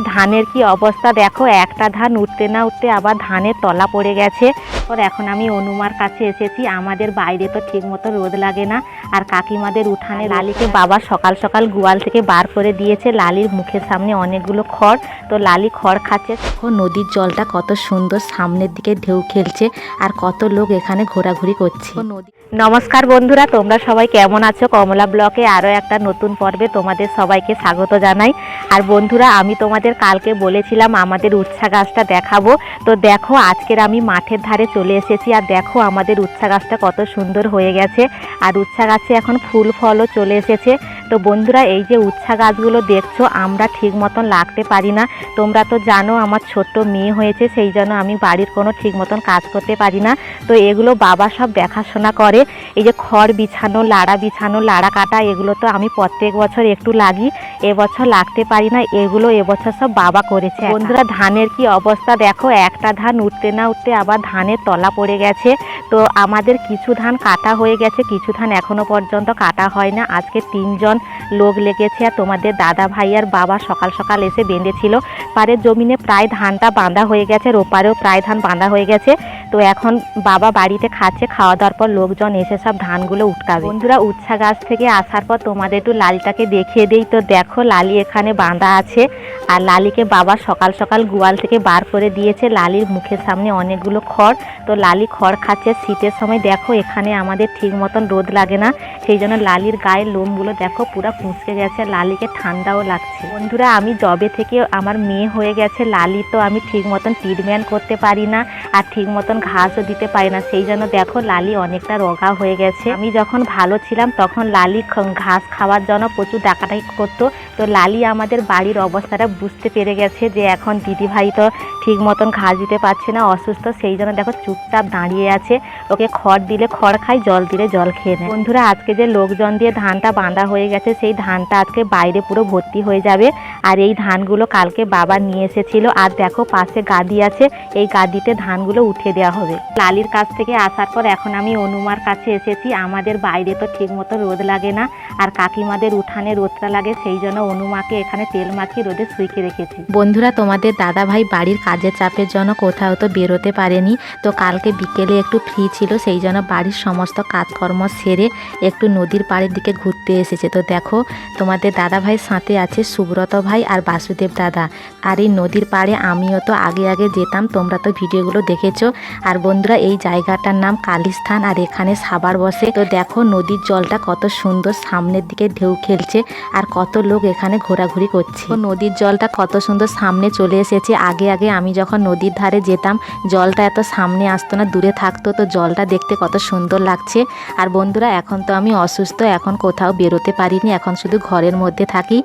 ধানের কি অবস্থা দেখো? একটা ধান উঠতে না উঠতে আবার ধানের তলা পড়ে গেছে। ওর এখন আমি অনুমার কাছে এসেছি। আমাদের বাইরে তো ঠিক মতো রোদ লাগে না। আর কাকিমাদের উঠানে লালিকে বাবা সকাল সকাল গোয়াল থেকে বার করে দিয়েছে। লালির মুখের সামনে অনেকগুলো খড়। তো লালি খড় খাচ্ছে। ও নদীর জলটা কত সুন্দর সামনের দিকে ঢেউ খেলছে আর কত লোক এখানে ঘোরাঘুরি করছে। নমস্কার বন্ধুরা তোমরা সবাই কেমন আছো? কমলা ব্লকে আরও একটা নতুন পর্বে তোমাদের সবাইকে স্বাগত জানাই। আর বন্ধুরা আমি তোমাদের কালকে বলেছিলাম আমাদের উচ্ছা গাছটা দেখাবো। তো দেখো, আজকের আমি মাঠের ধারে চলে এসেছি আর দেখো আমাদের উচ্ছা গাছটা কত সুন্দর হয়ে গেছে। আর উচ্ছা গাছে এখন ফুল ফলও চলে এসেছে। তো বন্ধুরা এই যে উচ্ছা গাছগুলো দেখছ আমরা ঠিক মতন লাগতে পারি না। তোমরা তো জানো আমার ছোট্ট মেয়ে হয়েছে সেই জন্য আমি বাড়ির কোনো ঠিক মতন কাজ করতে পারি না। তো এগুলো বাবা সব দেখাশোনা করে। এই যে খড় বিছানো লাড়া বিছানো লাড়া কাটা এগুলো তো আমি প্রত্যেক বছর একটু লাগি। এবছর লাগতে পারি না এগুলো এবছর সব বাবা করেছে। বন্ধুরা ধানের কি অবস্থা দেখো? একটা ধান উঠতে না উঠতে আবার ধানের তলা পড়ে গেছে। তো আমাদের কিছু ধান কাটা হয়ে গেছে কিছু ধান এখনও পর্যন্ত কাটা হয় না। আজকে তিনজন লোক লেগেছে আর তোমাদের দাদা ভাই আর বাবা সকাল সকাল এসে বেঁধেছিল। পারের জমিনে প্রায় ধানটা বাঁধা হয়ে গেছে, রোপারেও প্রায় ধান বাঁধা হয়ে গেছে। তো এখন বাবা বাড়িতে খাচ্ছে, খাওয়া দাওয়ার পর লোকজন এসে সব ধানগুলো উটকাবে বন্ধুরা উচ্ছা গাছ থেকে আসার পর তোমাদের একটু লালিটাকে দেখিয়ে দিই। তো দেখো, লালি এখানে বাঁধা আছে আর লালিকে বাবা সকাল সকাল গোয়াল থেকে বার করে দিয়েছে। লালির মুখের সামনে অনেকগুলো খড়। তো লালি খড় খাচ্ছে, শীতের সময় দেখো এখানে আমাদের ঠিক মতন রোদ লাগে না। সেই জন্য লালির গায়ের লোমগুলো দেখো পুরো কুঁচকে গেছে, লালিকে ঠান্ডাও লাগছে। বন্ধুরা, আমি জবে থেকে আমার মেয়ে হয়ে গেছে, লালি তো আমি ঠিক মতন ট্রিটমেন্ট করতে পারি না আর ঠিক মতন ঘাসও দিতে পারি না। সেই জন্য দেখো, লালি অনেকটা রোগা হয়ে গেছে। আমি যখন ভালো ছিলাম, তখন লালি ঘাস খাওয়ার জন্য প্রচুর ডাকাটাই করতো। তো লালি আমাদের বাড়ির অবস্থাটা বুঝতে পেরে গেছে যে এখন দিদি ভাই তো ঠিক মতন ঘাস দিতে পারছে না, অসুস্থ। সেই জন্য দেখো, চুপচাপ দাঁড়িয়ে আছে। ওকে খড় দিলে খড় খায়, জল দিলে জল খেয়ে নেয়। বন্ধুরা, আজকে যে লোকজন দিয়ে ধানটা বাঁধা হয়ে গেছে, সেই ধানটা আজকে বাইরে পুরো ভর্তি হয়ে যাবে। আর এই ধানগুলো কালকে বাবা নিয়ে এসেছিল। আর দেখো, পাশে গাদি আছে। এই গাদিতে ধানগুলো উঠে দেওয়া হবে। লালির কাছ থেকে আসার পর এখন আমি অনুমার কাছে এসেছি। আমাদের বাইরে তো ঠিক মতো রোদ লাগে না। আর কাকিমাদের উঠানে রোদটা লাগে, সেই জন্য অনুমাকে এখানে তেল মাখিয়ে রোদে শুইকে রেখেছি। বন্ধুরা, তোমাদের দাদা ভাই বাড়ির কাজের চাপের জন্য কোথাও তো বেরোতে পারেনি। তো কালকে বিকেলে একটু ফ্রি ছিল, সেই জন্য বাড়ির সমস্ত কাজকর্ম সেরে একটু নদীর পাড়ের দিকে ঘুরতে এসেছে। তো দেখো, তোমাদের দাদা ভাইয়ের সাথে আছে সুব্রত ভাই আর বাসুদেব দাদা। আর এই নদীর পাড়ে আমিও তো আগে আগে যেতাম, তোমরা তো ভিডিওগুলো দেখেছ। আর বন্ধুরা, এই জায়গাটার নাম কালিস্থান আর এখানে সাবার বসে। তো দেখো, নদীর জলটা কত সুন্দর সামনের দিকে ঢেউ খেলছে আর কত লোক এখানে ঘোরাঘুরি করছে। নদীর জলটা কত সুন্দর সামনে চলে এসেছে। আগে আগে আমি যখন নদীর ধারে যেতাম, জলটা এত সামনে আসতো না, দূরে থাকতো। তো জলটা দেখতে কত সুন্দর লাগছে। আর বন্ধুরা, এখন তো আমি অসুস্থ, এখন কোথাও বেরোতে পারিনি, এখন শুধু ঘরের মধ্যে থাকি।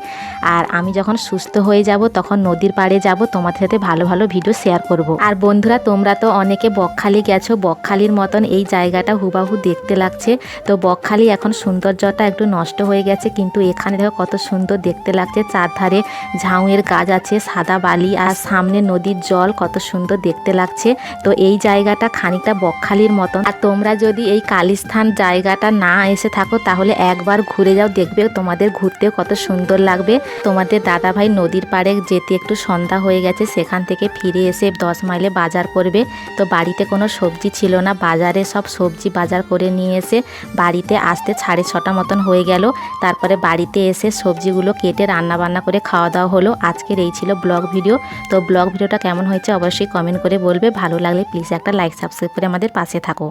আর আমি যখন সুস্থ হয়ে যাব, তখন নদীর পাড়ে যাব, তোমাদের সাথে ভালো ভালো ভিডিও শেয়ার করব। আর বন্ধুরা, তোমরা তো অনেকে বকখালি গেছো, বকখালির মতন এই জায়গাটা হুবাহু দেখতে লাগছে। তো বকখালি এখন সৌন্দর্যটা একটু নষ্ট হয়ে গেছে, কিন্তু এখানে দেখো কত সুন্দর দেখতে লাগছে। চারধারে ঝাউয়ের গাছ আছে, সাদা বালি, আর সামনে নদীর জল কত সুন্দর দেখতে লাগছে। তো এই জায়গাটা খানিকটা বকখালির মতন। আর তোমরা যদি এই কালিস্থান জায়গাটা না এসে থাকো, তাহলে একবার ঘুরে যাও, দেখবে তোমাদের ঘুরতে কত সুন্দর লাগবে। তোমাদের দাদা ভাই নদীর পাড়ে যেতে একটু সন্ধ্যা হয়ে গেছে, সেখান থেকে ফিরে এসে দশ মাইলে বাজার করবে। তো বাড়িতে কোনো সবজি ছিল না, বাজারে সব সবজি বাজার করে নিয়ে এসে বাড়িতে আসতে সাড়ে ছটা মতন হয়ে গেল। তারপরে বাড়িতে এসে সবজিগুলো কেটে রান্না বান্না করে খাওয়া দাওয়া হলো। আজকের এই ছিল ব্লগ ভিডিও। তো ব্লগ ভিডিওটা কেমন হয়েছে অবশ্যই কমেন্ট করে বলবে। ভালো লাগলে প্লিজ একটা লাইক, সাবস্ক্রাইব করে আমাদের পাশে থাকো।